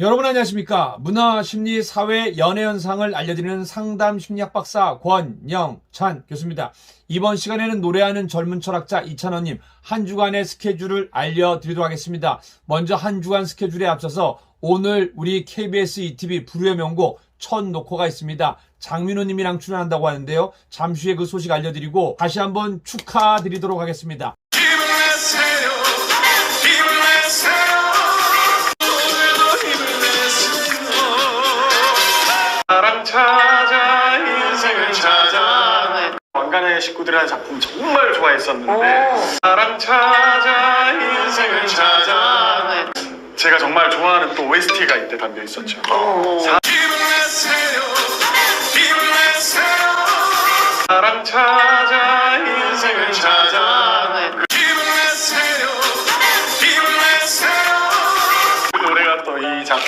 여러분 안녕하십니까? 문화, 심리, 사회, 연애 현상을 알려드리는 상담 심리학 박사 권영찬 교수입니다. 이번 시간에는 노래하는 젊은 철학자 이찬원님 한 주간의 스케줄을 알려드리도록 하겠습니다. 먼저 한 주간 스케줄에 앞서서 오늘 우리 KBS ETV 불후의 명곡 첫 녹화가 있습니다. 장민호님이랑 출연한다고 하는데요. 잠시 후에 그 소식 알려드리고 다시 한번 축하드리도록 하겠습니다. 식구들이라는 작품 정말 좋아했었는데 사랑 찾아 인생을 찾아. 제가 정말 좋아하는 또 OST가 이때 담겨 있었죠. 사- 내세요 사랑 찾아 인생을 찾아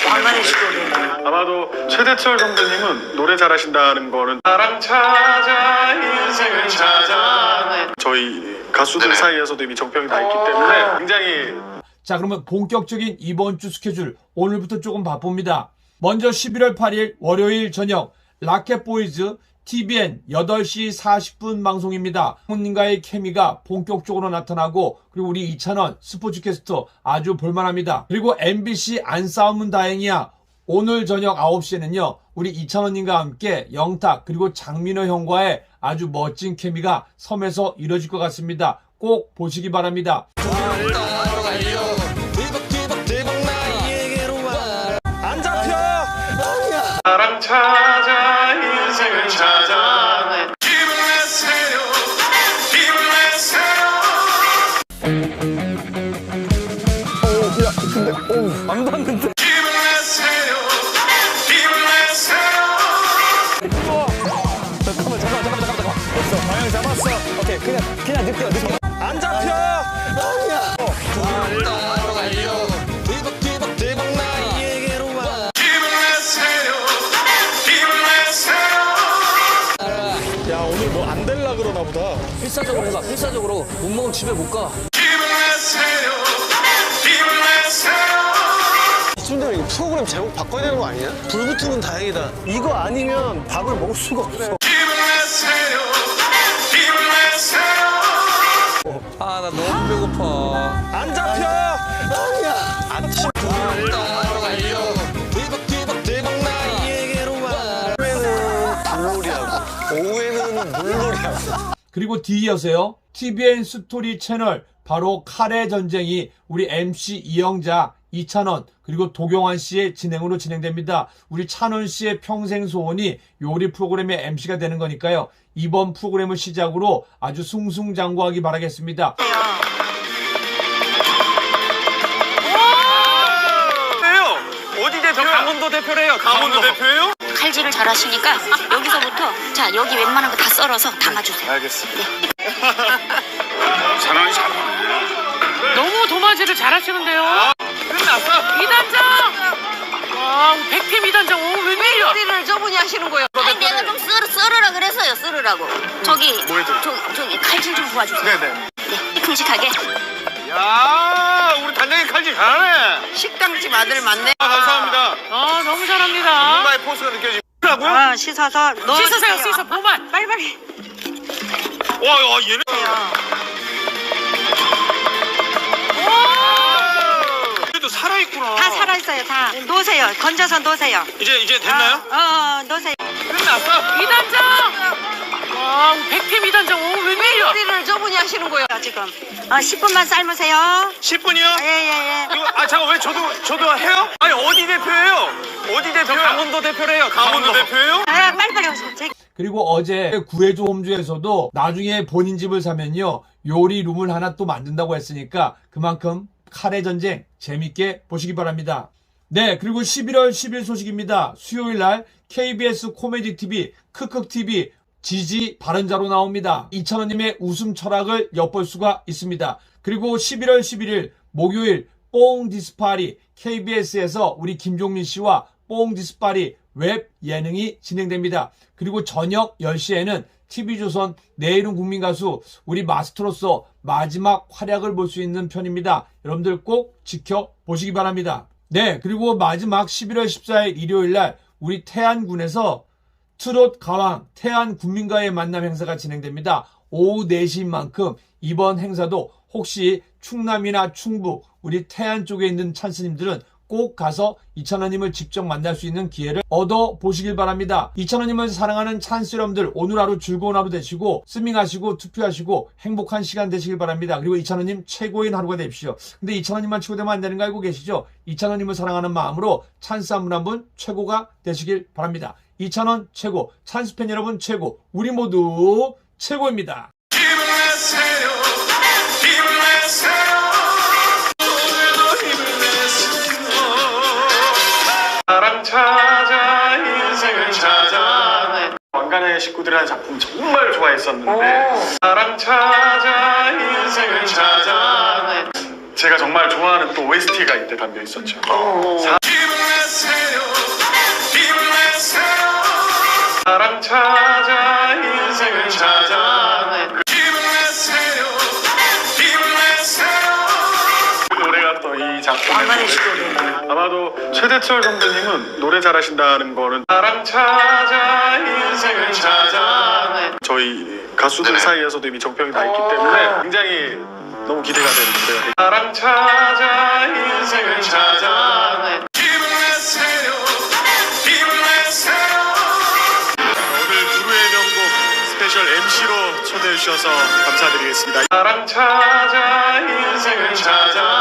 작품의 노래 아마도 최대철 선배님은 노래 잘하신다는 거는 사랑 찾아 인생을 찾아. 저희 가수들 사이에서도 이미 정평이 나 있기 때문에 굉장히 자, 그러면 본격적인 이번 주 스케줄 오늘부터 조금 바쁩니다. 먼저 11월 8일 월요일 저녁 라켓보이즈 TVN 8시 40분 방송입니다. 형님과의 케미가 본격적으로 나타나고 그리고 우리 이찬원 스포츠캐스터 아주 볼만합니다. 그리고 MBC 안 싸우면 다행이야. 오늘 저녁 9시에는요. 우리 이찬원님과 함께 영탁 그리고 장민호 형과의 아주 멋진 케미가 섬에서 이뤄질 것 같습니다. 꼭 보시기 바랍니다. 사랑 찾아 인 그러나 보다. 필사적으로 해봐. 필사적으로 못 먹으면 집에 못 가. 힘을 내세요 힘을 내세요 이쯤 되면 이거 프로그램 제목 바꿔야 되는 거 아니야? 불 붙으면 다행이다. 이거 아니면 밥을 먹을 수가 없어. 힘을 내세요 힘을 내세요 아, 나 너무 그리고 뒤이어서요. TVN 스토리 채널 바로 칼의 전쟁이 우리 MC 이영자, 이찬원 그리고 도경환 씨의 진행으로 진행됩니다. 우리 찬원 씨의 평생 소원이 요리 프로그램의 MC가 되는 거니까요. 이번 프로그램을 시작으로 아주 승승장구하기 바라겠습니다. 어디 대표 강원도 대표래요 강원도 대표예요? 칼질을 잘 하시니까 여기서부터 자 여기 웬만한 거 다 썰어서 담아주세요. 알겠습니다 사랑이 잘하네 너무 도마지를 잘하시는데요. 끝났어? 이단장! 와, 백팀 이단장, 오, 웬일이야? 요리를 저분이 하시는 거예요. 아니 내가 좀 썰, 썰으라 그래서요. 썰으라고. 저기 뭐? 저, 저기 칼질 좀 도와주세요. 네네 네, 큼직하게. 야 우리 단장님 칼질 잘하네 식당집 아들 맞네. 아, 감사합니다 아, 너무 잘합니다. 누나의 포스가 느껴지고요? 아 씻어서 넣어주세요. 씻으세요, 씻어, 보만. 빨리빨리. 와, 야, 얘는 그래도 살아있구나 다 살아있어요, 다. 놓으세요. 건져서 놓으세요. 이제 이제 됐나요? 어, 어, 놓으세요. 끝났어? 이단장! 와, 백팀 이단장, 오, 웬일이야? 요리를 저분이 하시는 거예요. 지금. 어, 10분만 삶으세요. 10분이요? 예, 예, 예. 아 잠깐 왜 저도 저도 해요? 아니 어디 대표예요? 어디 대표? 강원도 대표래요. 강원도 대표예요? 아, 빨리빨리 오세요. 제- 그리고 어제 구해줘 홈즈에서도 나중에 본인 집을 사면요. 요리 룸을 하나 또 만든다고 했으니까 그만큼 칼의 전쟁 재밌게 보시기 바랍니다. 네, 그리고 11월 10일 소식입니다. 수요일 날 KBS 코미디 TV, 크크 TV 지지 발언자로 나옵니다. 이찬원님의 웃음 철학을 엿볼 수가 있습니다. 그리고 11월 11일 목요일 뽕 디스파리 KBS에서 우리 김종민 씨와 뽕 디스파리 웹 예능이 진행됩니다. 그리고 저녁 10시에는 TV조선 내일은 국민가수 우리 마스터로서 마지막 활약을 볼 수 있는 편입니다. 여러분들 꼭 지켜보시기 바랍니다. 네, 그리고 마지막 11월 14일 일요일 날 우리 태안군에서 트롯 가왕 태안 국민과의 만남 행사가 진행됩니다. 오후 4시인 만큼 이번 행사도 혹시 충남이나 충북 우리 태안 쪽에 있는 찬스님들은 꼭 가서 이찬원님을 직접 만날 수 있는 기회를 얻어 보시길 바랍니다. 이찬원님을 사랑하는 찬스 여러분들 오늘 하루 즐거운 하루 되시고 스밍하시고 투표하시고 행복한 시간 되시길 바랍니다. 그리고 이찬원님 최고인 하루가 되십시오. 근데 이찬원님만 최고 되면 안 되는 거 알고 계시죠? 이찬원님을 사랑하는 마음으로 찬스 한 분 한분 최고가 되시길 바랍니다. 이찬원 최고, 찬스 팬 여러분 최고, 우리 모두 최고입니다. 사랑 찾아 인생을 찾아. 왕관의 식구들이라는 작품 정말 좋아했었는데 사랑 찾아 인생을 찾아. 제가 정말 좋아하는 또 OST가 이때 담겨 있었죠. 사- 사랑 찾아 인생을 찾아. 그 노래가 또 이 작품의 아마도 최대철 선배님은 노래 잘하신다는 거는 사랑 찾아 인생을 찾아. 저희 가수들 사이에서도 이미 정평이 나 있기 때문에 굉장히 너무 기대가 되는데 사랑 찾아 인생을 찾아 주셔서 감사드리겠습니다. 사랑 찾아 인생을 찾아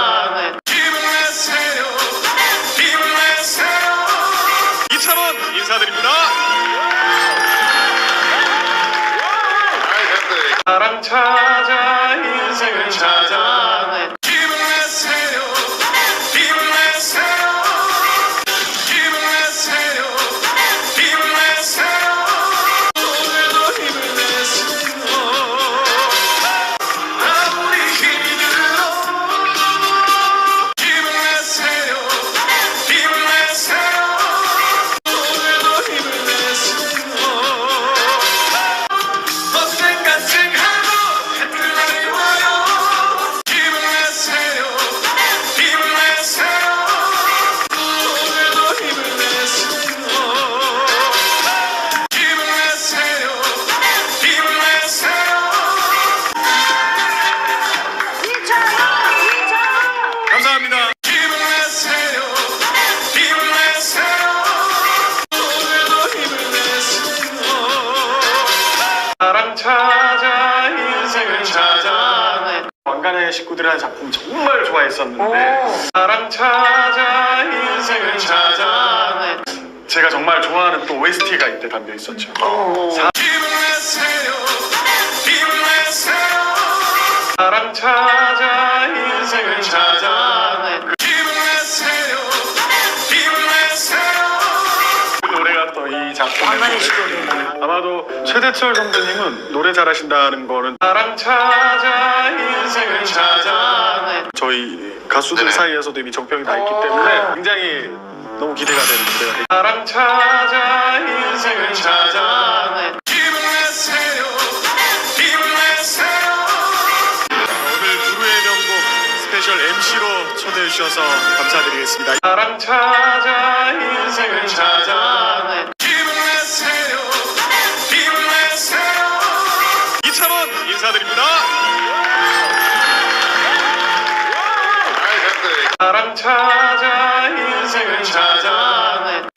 식구들이라는 작품 정말 좋아했었는데 사랑 찾아 인생을 찾아 제가 정말 좋아하는 또 OST가 이때 담겨 있었죠. 사-. 힘을 내세요. 사랑 찾아 인생을 찾아 작품의 아마도 최대철 선배님은 노래 잘하신다는 거는 사랑 찾아 인생을 찾아. 저희 가수들 사이에서도 이미 정평이 나 있기 때문에 굉장히 너무 기대가 되는데 사랑 찾아 인생을 찾아. 힘을 내세요. 힘을 내세요. 오늘 부르의 명곡 스페셜 MC로 초대해 주셔서 감사드리겠습니다. 사랑 찾아 인생을 찾아 이찬원 인사드립니다. 사랑 찾아 인생을 찾아